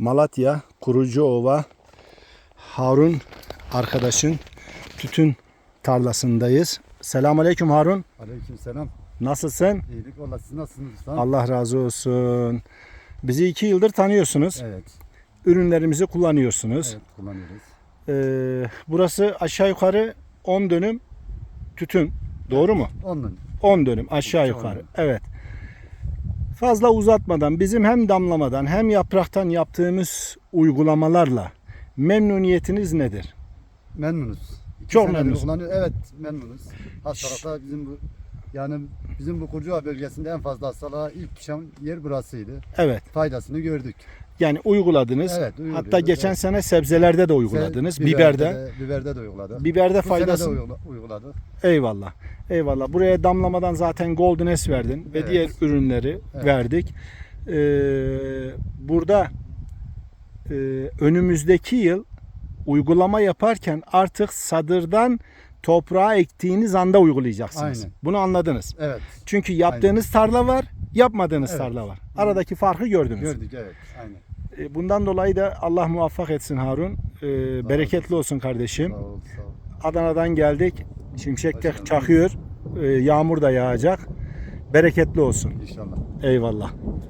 Malatya Kurucuova Harun arkadaşın tütün tarlasındayız. Selamünaleyküm Harun. Aleykümselam. Nasılsın? İyilik valla siz nasılsınız usta? Allah razı olsun. Bizi iki yıldır tanıyorsunuz. Evet. Ürünlerimizi kullanıyorsunuz. Evet kullanıyoruz. Ee, burası aşağı yukarı 10 dönüm tütün. Doğru mu? Onun. 10 dönüm aşağı İki on yukarı. dönüm. Evet. Fazla uzatmadan bizim hem damlamadan hem yapraktan yaptığımız uygulamalarla memnuniyetiniz nedir? Memnunuz. İki Çok senedir memnunuz. kullanıyor- Evet memnunuz. Hastalıkta bizim bu yani bizim bu Kurcuğa bölgesinde en fazla hastalığa ilk düşen yer burasıydı. Evet. Faydasını gördük. Yani uyguladınız. Evet, uyguluyoruz, Hatta geçen evet. sene sebzelerde de uyguladınız. Se- Biberde. de, biberde de uyguladık. Biberde faydası. uygula- uyguladık. Eyvallah. Eyvallah. Buraya damlamadan zaten Golden S verdin ve Evet. diğer ürünleri Evet. verdik. Ee, burada e, önümüzdeki yıl uygulama yaparken artık sadırdan toprağa ektiğiniz anda uygulayacaksınız. Aynen. Bunu anladınız. Evet. Çünkü yaptığınız tarla var, yapmadığınız Evet. tarla var. Aradaki farkı gördünüz. Gördük evet. Aynen. E, Bundan dolayı da Allah muvaffak etsin Harun. E, bereketli olsun kardeşim. Sağ ol, sağ ol. Adana'dan geldik. Şimşek de çakıyor. Ee, yağmur da yağacak. Bereketli olsun. İnşallah. Eyvallah.